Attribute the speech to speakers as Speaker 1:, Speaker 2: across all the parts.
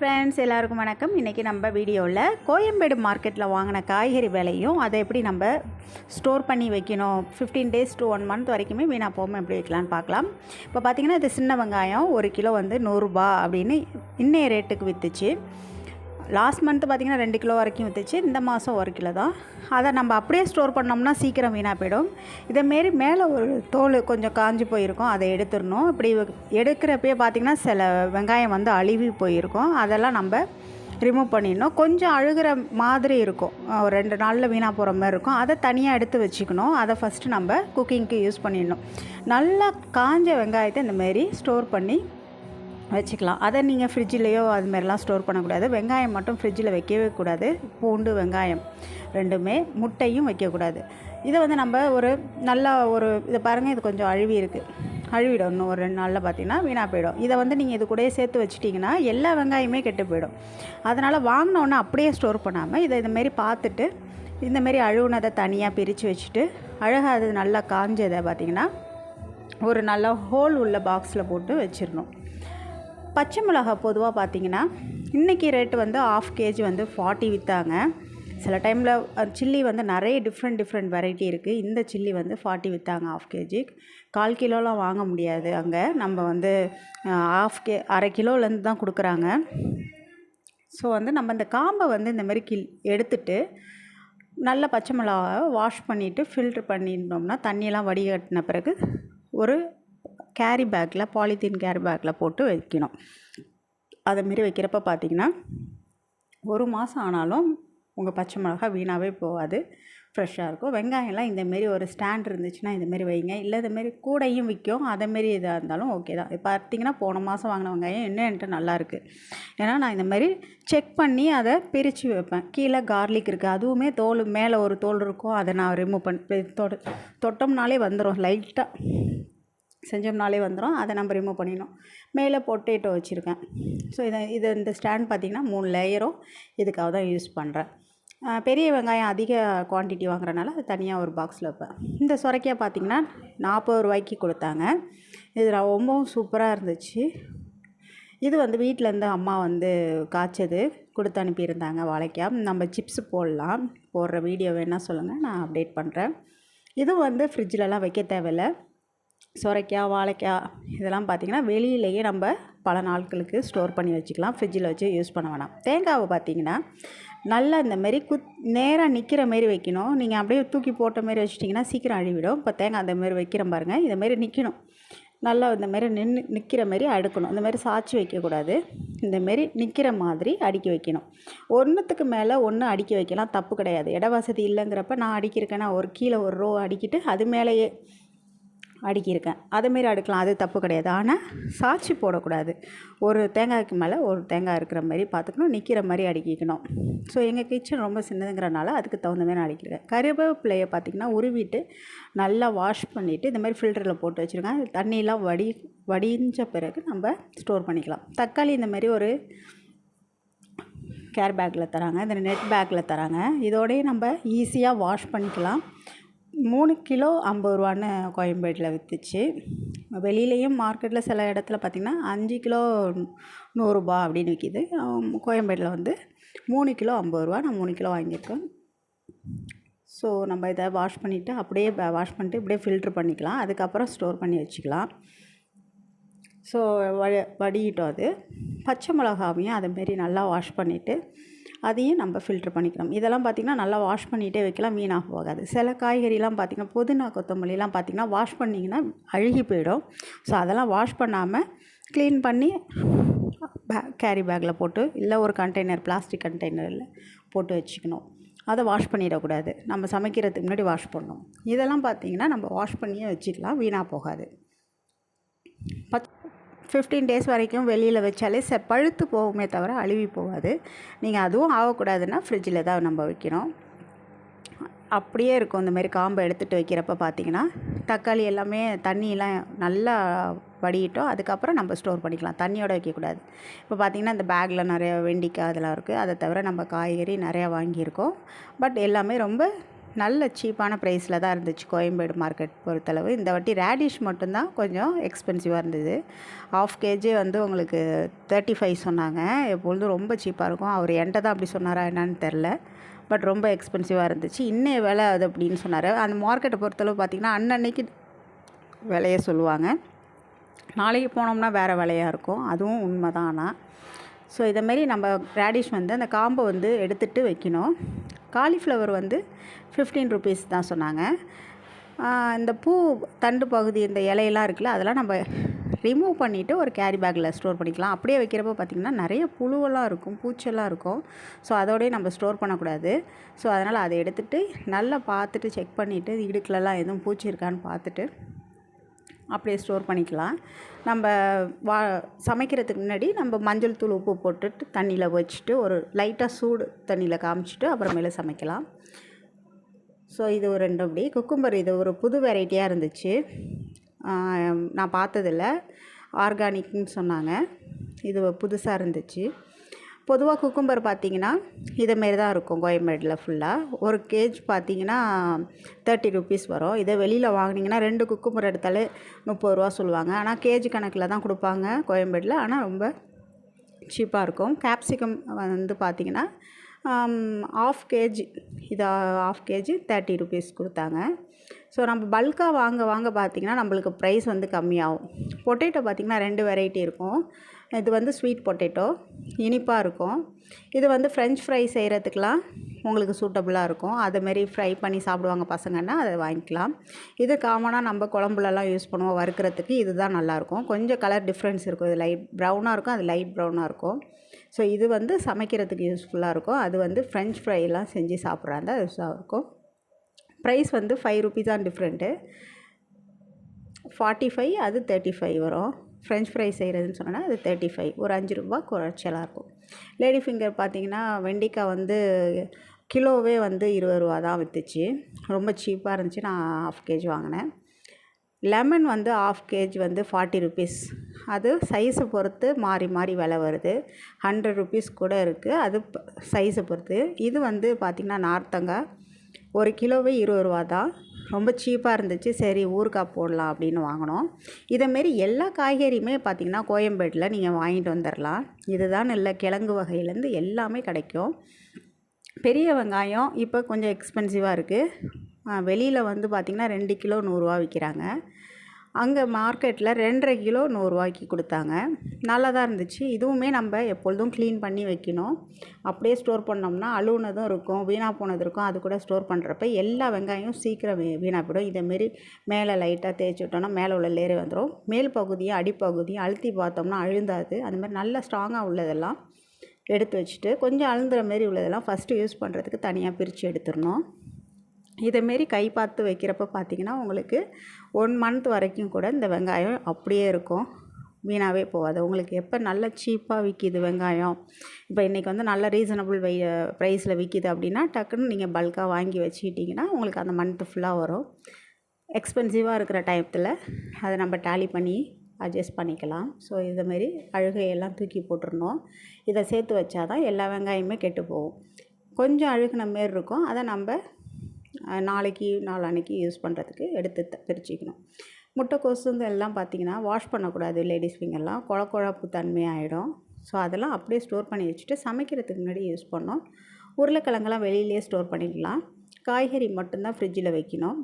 Speaker 1: Friends எல்லாருக்கும் வணக்கம். இன்றைக்கி நம்ம வீடியோவில் கோயம்பேடு மார்க்கெட்டில் வாங்கின காய்கறி விலையும் அதை எப்படி நம்ம ஸ்டோர் பண்ணி வைக்கணும்? Fifteen days to one month வரைக்குமே வீணாக போகாமல் எப்படி வைக்கலான்னு பார்க்கலாம். இப்போ பார்த்திங்கன்னா இது சின்ன வெங்காயம் ஒரு கிலோ வந்து நூறுரூபா அப்படின்னு இன்னைய ரேட்டுக்கு விற்றுச்சு லாஸ்ட் மந்த்து பார்த்திங்கன்னா ரெண்டு கிலோ வரைக்கும் விற்றுச்சு இந்த மாதம் ஒரு கிலோ தான். அதை நம்ம அப்படியே ஸ்டோர் பண்ணோம்னா சீக்கிரம் வீணாக போயிடும். இதேமாரி மேலே ஒரு தோல் கொஞ்சம் காஞ்சி போயிருக்கும். அதை எடுத்துடணும். இப்படி எடுக்கிறப்பயே பார்த்திங்கன்னா சில வெங்காயம் வந்து அழுவி போயிருக்கும். அதெல்லாம் நம்ம ரிமூவ் பண்ணிடணும். கொஞ்சம் அழுகிற மாதிரி இருக்கும். ஒரு ரெண்டு நாளில் வீணாக போகிற மாதிரி இருக்கும். அதை தனியாக எடுத்து வச்சுக்கணும். அதை ஃபஸ்ட்டு நம்ம குக்கிங்க்கு யூஸ் பண்ணிடணும். நல்லா காஞ்ச வெங்காயத்தை இந்தமாரி ஸ்டோர் பண்ணி வச்சுக்கலாம். அதை நீங்கள் ஃப்ரிட்ஜிலேயோ அது மாதிரிலாம் ஸ்டோர் பண்ணக்கூடாது. வெங்காயம் மட்டும் ஃப்ரிட்ஜில் வைக்கவே கூடாது. பூண்டு வெங்காயம் ரெண்டுமே முட்டையும் வைக்கக்கூடாது. இதை வந்து நம்ம ஒரு நல்ல ஒரு இதை பாருங்கள் இது கொஞ்சம் அழுவி இருக்குது அழுவிடும் இன்னும் ஒரு ரெண்டு நாளில் பார்த்தீங்கன்னா வீணாக போயிடும். இதை வந்து நீங்கள் இது கூட சேர்த்து வச்சிட்டிங்கன்னா எல்லா வெங்காயமே கெட்டு போயிடும். அதனால் வாங்கினோன்னே அப்படியே ஸ்டோர் பண்ணாமல் இதை இதுமாரி பார்த்துட்டு இந்தமாரி அழுகுனதை தனியாக பிரித்து வச்சுட்டு அழகாக அது நல்லா காஞ்சதை பார்த்திங்கன்னா ஒரு நல்ல ஹோல் உள்ள பாக்ஸில் போட்டு வச்சிடணும். பச்சை மிளகா பொதுவாக பார்த்தீங்கன்னா இன்றைக்கி ரேட்டு வந்து ஆஃப் கேஜி வந்து ஃபார்ட்டி விற்றாங்க சில டைமில் சில்லி வந்து நிறைய டிஃப்ரெண்ட் டிஃப்ரெண்ட் வெரைட்டி இருக்குது இந்த சில்லி வந்து ஃபார்ட்டி விற்றாங்க ஆஃப் கேஜி கால் கிலோலாம் வாங்க முடியாது அங்கே. நம்ம வந்து ஆஃப் கே அரை கிலோலேருந்து தான் கொடுக்குறாங்க. ஸோ வந்து நம்ம இந்த காம்பை வந்து இந்தமாரி கில் எடுத்துட்டு நல்ல பச்சை மிளகாவை வாஷ் பண்ணிவிட்டு ஃபில்ட்ரு பண்ணிட்டோம்னா தண்ணியெல்லாம் வடிகட்டின பிறகு ஒரு கேரி பேக்கில் பாலித்தீன் கேரி பேக்கில் போட்டு வைக்கணும். அதைமாரி வைக்கிறப்ப பார்த்தீங்கன்னா ஒரு மாதம் ஆனாலும் உங்கள் பச்சை மிளகா வீணாகவே போகாது. ஃப்ரெஷ்ஷாக இருக்கும். வெங்காயம்லாம் இந்தமாரி ஒரு ஸ்டாண்ட் இருந்துச்சுன்னா இந்தமாரி வைங்க. இல்லை இதுமாரி கூடையும் விற்கும். அதேமாரி இதாக இருந்தாலும் ஓகே தான். இப்போ பார்த்தீங்கன்னா போன மாதம் வாங்கின வெங்காயம் இன்னும் என்கிட்ட நல்லாயிருக்கு ஏன்னா நான் இந்தமாரி செக் பண்ணி அதை பிரித்து வைப்பேன். கீழே கார்லிக் இருக்குது அதுவுமே தோல் மேலே ஒரு தோல் இருக்கும். அதை நான் ரிமூவ் பண்ணி தொட்டோம்னாலே வந்துடும் லைட்டாக செஞ்சோம்னாலே வந்துடும் அதை நம்ம ரிமூவ் பண்ணிடணும். மேலே பொட்டேட்டோ வச்சுருக்கேன். ஸோ இதை இது இந்த ஸ்டாண்ட் பார்த்திங்கன்னா மூணு லேயரும் இதுக்காக தான் யூஸ் பண்ணுறேன் பெரிய வெங்காயம் அதிக குவான்டிட்டி வாங்குறனால அது தனியாக ஒரு பாக்ஸில் வைப்பேன். இந்த சுரைக்காய் பார்த்திங்கன்னா நாற்பது ரூபாய்க்கு கொடுத்தாங்க. இது ரொம்பவும் சூப்பராக இருந்துச்சு. இது வந்து வீட்டிலேருந்து அம்மா வந்து காய்ச்சது கொடுத்து அனுப்பியிருந்தாங்க வாழைக்காய். நம்ம சிப்ஸ் போடலாம். போடுற வீடியோ வேணால் சொல்லுங்கள் நான் அப்டேட் பண்ணுறேன் இதுவும் வந்து ஃப்ரிட்ஜிலலாம் வைக்க தேவையில்லை. சுரைக்காய் வாழைக்காய் இதெல்லாம் பார்த்திங்கன்னா வெளியிலேயே நம்ம பல நாட்களுக்கு ஸ்டோர் பண்ணி வச்சுக்கலாம். ஃப்ரிட்ஜில் வச்சு யூஸ் பண்ண வேணாம். தேங்காவை பார்த்திங்கன்னா நல்லா இந்த மாரி குத் நேராக நிற்கிற மாரி வைக்கணும். நீங்கள் அப்படியே தூக்கி போட்ட மாரி வச்சிட்டிங்கன்னா சீக்கிரம் அழிவிடும். இப்போ தேங்காய் அந்த மாரி வைக்கிற பாருங்கள் இந்த மாரி நிற்கணும் நல்லா இந்த மாரி நின்று நிற்கிற மாரி அடுக்கணும். இந்தமாரி சாய்ச்சி வைக்கக்கூடாது. இந்த மாரி நிற்கிற மாதிரி அடுக்கி வைக்கணும். ஒன்றுத்துக்கு மேலே ஒன்று அடுக்கி வைக்கலாம். தப்பு கிடையாது. இட வசதி இல்லைங்கிறப்ப நான் அடிக்கிருக்கேன்னா ஒரு கீழே ஒரு ரோ அடிக்கிட்டு அது மேலேயே அடுக்கியிருக்கேன். அதேமாரி அடுக்கலாம். அது தப்பு கிடையாது. ஆனால் சாட்சி போடக்கூடாது. ஒரு தேங்காய்க்கு மேலே ஒரு தேங்காய் இருக்கிற மாதிரி பார்த்துக்கணும் நிற்கிற மாதிரி அடுக்கிக்கணும். ஸோ எங்கள் கிச்சன் ரொம்ப சின்னதுங்கிறனால அதுக்கு தகுந்த மாதிரி நான் அடிக்கிறேன் கருவேப்பிலையை பார்த்திங்கன்னா உருவிட்டு நல்லா வாஷ் பண்ணிவிட்டு இந்த மாதிரி ஃபில்டரில் போட்டு வச்சுருக்கேன். தண்ணியெலாம் வடி வடிஞ்ச பிறகு நம்ம ஸ்டோர் பண்ணிக்கலாம். தக்காளி இந்த மாதிரி ஒரு கேர் பேக்கில் தராங்க. இந்த நெட் பேக்கில் தராங்க. இதோடய நம்ம ஈஸியாக வாஷ் பண்ணிக்கலாம். மூணு கிலோ ஐம்பது ரூபான்னு கோயம்பேட்டில் விற்றுச்சு வெளியிலையும் மார்க்கெட்டில் சில இடத்துல பார்த்திங்கன்னா அஞ்சு கிலோ நூறுரூபா அப்படின்னு விற்கிது கோயம்பேட்டில் வந்து மூணு கிலோ ஐம்பது ரூபா நான் மூணு கிலோ வாங்கியிருக்கேன். ஸோ நம்ம இதை வாஷ் பண்ணிவிட்டு அப்படியே வாஷ் பண்ணிட்டு இப்படியே ஃபில்ட்ரு பண்ணிக்கலாம். அதுக்கப்புறம் ஸ்டோர் பண்ணி வச்சுக்கலாம். ஸோ வ வடிகிட்டோம் அது. பச்சை மிளகாவையும் அதுமாரி நல்லா வாஷ் பண்ணிவிட்டு அதையும் நம்ம ஃபில்ட்ரு பண்ணிக்கணும் இதெல்லாம் பார்த்திங்கன்னா நல்லா வாஷ் பண்ணிகிட்டே வைக்கலாம் வீணாக போகாது. சில காய்கறிலாம் பார்த்திங்கன்னா புதினா கொத்தமல்லிலாம் பார்த்திங்கன்னா வாஷ் பண்ணிங்கன்னா அழுகி போயிடும். ஸோ அதெல்லாம் வாஷ் பண்ணாமல் க்ளீன் பண்ணி பே கேரி பேக்கில் போட்டு இல்லை ஒரு கண்டெய்னர் பிளாஸ்டிக் கண்டெய்னரில் போட்டு வச்சுக்கணும். அதை வாஷ் பண்ணிடக்கூடாது. நம்ம சமைக்கிறதுக்கு முன்னாடி வாஷ் பண்ணணும். இதெல்லாம் பார்த்திங்கன்னா நம்ம வாஷ் பண்ணியே வச்சுக்கலாம் வீணாக போகாது. பத் ஃபிஃப்டீன் டேஸ் வரைக்கும் வெளியில் வச்சாலே செ பழுத்து போகுமே தவிர அழுவி போகாது. நீங்கள் அதுவும் ஆகக்கூடாதுன்னா ஃப்ரிட்ஜில் தான் நம்ம வைக்கணும். அப்படியே இருக்கும். இந்த மாதிரி காம்பை எடுத்துகிட்டு வைக்கிறப்ப பார்த்தீங்கன்னா தக்காளி எல்லாமே தண்ணியெல்லாம் நல்லா வடியிட்டோம். அதுக்கப்புறம் நம்ம ஸ்டோர் பண்ணிக்கலாம். தண்ணியோடு வைக்கக்கூடாது. இப்போ பார்த்திங்கன்னா இந்த பேக்கில் நிறைய வெண்டிக்காய் அதெல்லாம் இருக்குது அதை தவிர நம்ம காய்கறி நிறையா வாங்கியிருக்கோம். பட் எல்லாமே ரொம்ப நல்ல சீப்பான ப்ரைஸில் தான் இருந்துச்சு கோயம்பேடு மார்க்கெட் பொறுத்தளவு. இந்த வாட்டி ரேடிஷ் மட்டும்தான் கொஞ்சம் எக்ஸ்பென்சிவாக இருந்தது. ஆஃப் கேஜி வந்து உங்களுக்கு தேர்ட்டி ஃபைவ் சொன்னாங்க. எப்பொழுதும் ரொம்ப சீப்பாக இருக்கும். அவர் என்கிட்ட தான் அப்படி சொன்னாரா என்னன்னு தெரில பட் ரொம்ப எக்ஸ்பென்சிவாக இருந்துச்சு. இன்னைய விலை அது அப்படின்னு சொன்னார். அந்த மார்க்கெட்டை பொறுத்தளவு பார்த்திங்கன்னா அன்னன்னைக்கு விலையை சொல்லுவாங்க. நாளைக்கு போனோம்னா வேறு விலையாக இருக்கும். அதுவும் உண்மை தான் ஆனால் ஸோ இதைமாரி நம்ம ரேடிஷ் வந்து அந்த காம்பை வந்து எடுத்துகிட்டு வைக்கணும். காலிஃப்ளவர் வந்து ஃபிஃப்டீன் ருபீஸ் தான் சொன்னாங்க. இந்த பூ தண்டு பகுதி இந்த இலையெல்லாம் இருக்குல்ல அதெல்லாம் நம்ம ரிமூவ் பண்ணிவிட்டு ஒரு கேரி பேக்கில் ஸ்டோர் பண்ணிக்கலாம். அப்படியே வைக்கிறப்ப பார்த்திங்கன்னா நிறைய புழுவெல்லாம் இருக்கும் பூச்செல்லாம் இருக்கும். ஸோ அதோடய நம்ம ஸ்டோர் பண்ணக்கூடாது. ஸோ அதனால் அதை எடுத்துகிட்டு நல்லா பார்த்துட்டு செக் பண்ணிவிட்டு இடுக்குலலாம் எதுவும் பூச்சி இருக்கான்னு பார்த்துட்டு அப்படியே ஸ்டோர் பண்ணிக்கலாம். நம்ம வா சமைக்கிறதுக்கு முன்னாடி நம்ம மஞ்சள் தூள் உப்பு போட்டுட்டு தண்ணியில் வச்சுட்டு ஒரு லைட்டாக சூடு தண்ணியில் காமிச்சிட்டு அப்புறமேல சமைக்கலாம். ஸோ இது ஒரு ரெண்டு அப்படி. குக்கும்பர் இது ஒரு புது வெரைட்டியாக இருந்துச்சு. நான் பார்த்ததில்ல. ஆர்கானிக்னு சொன்னாங்க. இது புதுசாக இருந்துச்சு. பொதுவாக குக்கும்பர் பார்த்தீங்கன்னா இதேமாரி தான் இருக்கும் கோயம்பேடில் ஃபுல்லாக ஒரு கேஜ் பார்த்தீங்கன்னா தேர்ட்டி ருபீஸ் வரும். இதை வெளியில் வாங்கினீங்கன்னா ரெண்டு குக்கும்பர் எடுத்தாலே முப்பது ரூபா சொல்லுவாங்க. ஆனால் கேஜி கணக்கில் தான் கொடுப்பாங்க கோயம்பேடில். ஆனால் ரொம்ப சீப்பாக இருக்கும். கேப்சிகம் வந்து பார்த்திங்கன்னா ஆஃப் கேஜி இது ஆஃப் கேஜி தேர்ட்டி ருபீஸ் கொடுத்தாங்க. ஸோ நம்ம பல்காக வாங்க வாங்க பார்த்திங்கன்னா நம்மளுக்கு ப்ரைஸ் வந்து கம்மியாகும். பொட்டேட்டோ பார்த்திங்கன்னா ரெண்டு வெரைட்டி இருக்கும். இது வந்து ஸ்வீட் பொட்டேட்டோ இனிப்பாக இருக்கும். இது வந்து ஃப்ரெஞ்ச் ஃப்ரை செய்கிறதுக்கெலாம் உங்களுக்கு சூட்டபுளாக இருக்கும். அதுமாரி ஃப்ரை பண்ணி சாப்பிடுவாங்க பசங்கன்னா அதை வாங்கிக்கலாம். இது காமனாக நம்ம குழம்புலலாம் யூஸ் பண்ணுவோம். வறுக்கிறதுக்கு இதுதான் நல்லாயிருக்கும் கொஞ்சம் கலர் டிஃப்ரென்ஸ் இருக்கும். இது லைட் ப்ரௌனாக இருக்கும் அது லைட் ப்ரௌனாக இருக்கும். ஸோ இது வந்து சமைக்கிறதுக்கு யூஸ்ஃபுல்லாக இருக்கும். அது வந்து ஃப்ரெஞ்ச் ஃப்ரைலாம் செஞ்சு சாப்பிட்றாங்க யூஸாக இருக்கும். ப்ரைஸ் வந்து ஃபைவ் ருபீஸ் தான் டிஃப்ரெண்ட்டு ஃபார்ட்டி ஃபைவ் அது தேர்ட்டி ஃபைவ் வரும். ஃப்ரெஞ்ச் ஃப்ரை செய்கிறதுன்னு சொன்னோன்னா அது தேர்ட்டி ஃபைவ் ஒரு அஞ்சு ரூபா குறைச்சலாக இருக்கும். லேடி ஃபிங்கர் பார்த்தீங்கன்னா வெண்டைக்காய் வந்து கிலோவே வந்து இருபது ரூபா தான் விற்றுச்சு ரொம்ப சீப்பாக இருந்துச்சு. நான் ஆஃப் கேஜி வாங்கினேன். லெமன் வந்து ஆஃப் கேஜ் வந்து ஃபார்ட்டி ருபீஸ் அது சைஸை பொறுத்து மாறி மாறி விலை வருது. ஹண்ட்ரட் ருபீஸ் கூட இருக்குது அது சைஸை பொறுத்து. இது வந்து பார்த்திங்கன்னா நார்த்தங்காய். ஒரு கிலோவே இருபது ரூபா தான். ரொம்ப சீப்பாக இருந்துச்சு. சரி ஊறுகாய் போடலாம் அப்படின்னு வாங்கினோம். இதேமாரி எல்லா காய்கறியுமே பார்த்திங்கன்னா கோயம்பேட்டில் நீங்கள் வாங்கிட்டு வந்துடலாம் இதுதான் இல்லை கிழங்கு வகையிலேருந்து எல்லாமே கிடைக்கும். பெரிய வெங்காயம் இப்போ கொஞ்சம் எக்ஸ்பென்சிவாக இருக்குது வெளியில் வந்து பார்த்திங்கன்னா ரெண்டு கிலோ நூறுரூவா விற்கிறாங்க அங்கே மார்க்கெட்டில் ரெண்டரை கிலோ நூறுரூவாய்க்கு கொடுத்தாங்க. நல்லா தான் இருந்துச்சு. இதுவுமே நம்ம எப்பொழுதும் க்ளீன் பண்ணி வைக்கணும். அப்படியே ஸ்டோர் பண்ணோம்னா அழுவுனதும் இருக்கும் வீணாக போனது இருக்கும். அது கூட ஸ்டோர் பண்ணுறப்ப எல்லா வெங்காயம் சீக்கிரம் வீ வீணாக போயிடும். இதேமாரி மேலே லைட்டாக தேய்ச்சி விட்டோம்னா மேலே உள்ள லேரே வந்துடும் மேல் பகுதியும் அடிப்பகுதியும் அழுத்தி பார்த்தோம்னா அழுந்தாது. அந்த மாதிரி நல்லா ஸ்ட்ராங்காக உள்ளதெல்லாம் எடுத்து வச்சுட்டு கொஞ்சம் அழுந்துற மாரி உள்ளதெல்லாம் ஃபஸ்ட்டு யூஸ் பண்ணுறதுக்கு தனியாக பிரித்து எடுத்துடணும். இதேமாரி கை பார்த்து வைக்கிறப்ப பார்த்தீங்கன்னா உங்களுக்கு ஒன் மந்த் வரைக்கும் கூட இந்த வெங்காயம் அப்படியே இருக்கும். வீணாகவே போகாது. உங்களுக்கு எப்போ நல்ல சீப்பாக விற்கிது வெங்காயம் இப்போ இன்றைக்கி வந்து நல்ல ரீசனபிள் வை ப்ரைஸில் விற்கிது அப்படின்னா டக்குன்னு நீங்கள் பல்காக வாங்கி வச்சுக்கிட்டிங்கன்னா உங்களுக்கு அந்த மந்த்து ஃபுல்லாக வரும். எக்ஸ்பென்சிவாக இருக்கிற டயத்தில் அதை நம்ம டேலி பண்ணி அட்ஜஸ்ட் பண்ணிக்கலாம். ஸோ இதுமாரி அழுகையெல்லாம் தூக்கி போட்டுருணும் இதை சேர்த்து வச்சா தான் எல்லா வெங்காயமே கெட்டு போகும். கொஞ்சம் அழுகுன மாரி இருக்கும். அதை நம்ம நாளைக்கு நாளான்னைக்கு யூஸ் பண்ணுறதுக்கு எடுத்து த- பிரிச்சுக்கணும். முட்டைக்கோசு வந்து எல்லாம் பார்த்திங்கன்னா வாஷ் பண்ணக்கூடாது லேடிஸ் ஃபிங்கர்லாம் குழ குழப்பு தன்மையாகிடும் ஸோ அதெல்லாம் அப்படியே ஸ்டோர் பண்ணி வச்சுட்டு சமைக்கிறதுக்கு முன்னாடி யூஸ் பண்ணோம் உருளைக்கிழங்கெல்லாம் வெளியிலேயே ஸ்டோர் பண்ணிக்கலாம் காய்கறி மட்டும்தான் ஃப்ரிட்ஜில் வைக்கணும்.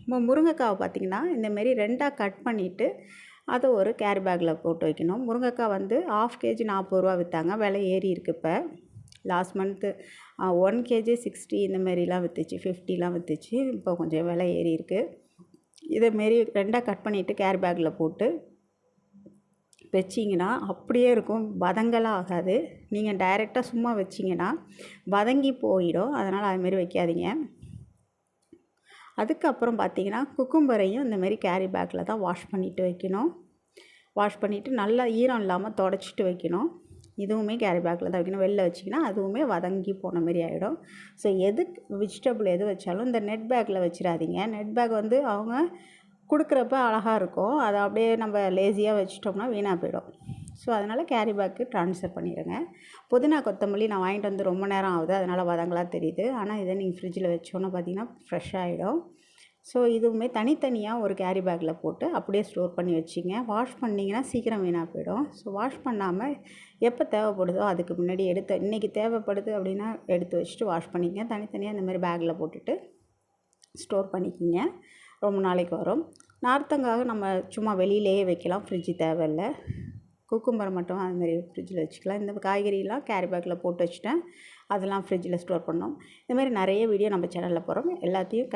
Speaker 1: இப்போ முருங்கைக்காவை பார்த்திங்கன்னா இந்தமாரி ரெண்டாக கட் பண்ணிவிட்டு அதை ஒரு கேரி பேக்கில் போட்டு வைக்கணும். முருங்கைக்காய் வந்து ஆஃப் கேஜி நாற்பது ரூபா விற்றாங்க விலை ஏறி இருக்கு இப்போ. Last month one KG sixty இந்த மாரிலாம் விற்றுச்சு ஃபிஃப்டிலாம் விற்றுச்சு இப்போ கொஞ்சம் விலை ஏறி இருக்குது இதேமாரி ரெண்டாக கட் பண்ணிவிட்டு கேரி பேக்கில் போட்டு வச்சிங்கன்னா அப்படியே இருக்கும். வதங்கலாம் ஆகாது. நீங்கள் டைரெக்டாக சும்மா வச்சிங்கன்னா வதங்கி போயிடும். அதனால் அதுமாரி வைக்காதீங்க. அதுக்கப்புறம் பார்த்தீங்கன்னா குக்கும்பரையும் இந்தமாரி கேரி பேக்கில் தான் வாஷ் பண்ணிவிட்டு வைக்கணும். வாஷ் பண்ணிவிட்டு நல்லா ஈரம் இல்லாமல் தொடச்சிட்டு வைக்கணும். இதுவுமே கேரி பேக்கில் தான் வைக்கணும். வெளில வச்சிங்கன்னா அதுவுமே வதங்கி போன மாதிரி ஆகிடும் ஸோ எது வெஜிடபிள் எது வச்சாலும் இந்த நெட் பேக்கில் வச்சிடாதீங்க. நெட் பேக் வந்து அவங்க கொடுக்குறப்ப அழகாக இருக்கும். அதை அப்படியே நம்ம லேசியாக வச்சிட்டோம்னா வீணாக போயிடும். ஸோ அதனால் கேரி பேக்கு ட்ரான்ஸ்ஃபர் பண்ணிடுங்க புதினா கொத்தமல்லி நான் வாங்கிட்டு வந்து ரொம்ப நேரம் ஆகுது. அதனால் வதங்களாக தெரியுது. ஆனால் இதை நீங்கள் ஃப்ரிட்ஜில் வச்சோன்னே பார்த்தீங்கன்னா ஃப்ரெஷ் ஆகிடும் ஸோ இதுவுமே தனித்தனியாக ஒரு கேரி பேக்கில் போட்டு அப்படியே ஸ்டோர் பண்ணி வச்சிங்க. வாஷ் பண்ணிங்கன்னா சீக்கிரம் வீணாக போயிடும். ஸோ வாஷ் பண்ணாமல் எப்போ தேவைப்படுதோ அதுக்கு முன்னாடி எடுத்து இன்றைக்கி தேவைப்படுது அப்படின்னா எடுத்து வச்சுட்டு வாஷ் பண்ணிக்கங்க. தனித்தனியாக இந்த மாதிரி பேக்கில் போட்டுட்டு ஸ்டோர் பண்ணிக்கிங்க. ரொம்ப நாளைக்கு வரும். நார்த்தங்காக நம்ம சும்மா வெளியிலேயே வைக்கலாம். ஃப்ரிட்ஜு தேவையில்லை. குக்கும்பர் மட்டும் அதுமாரி ஃப்ரிட்ஜில் வச்சுக்கலாம். இந்த காய்கறிலாம் கேரி பேக்கில் போட்டு வச்சுட்டேன். அதெல்லாம் ஃப்ரிட்ஜில் ஸ்டோர் பண்ணோம். இந்தமாதிரி நிறைய வீடியோ நம்ம சேனலில் போகிறோம் எல்லாத்தையும்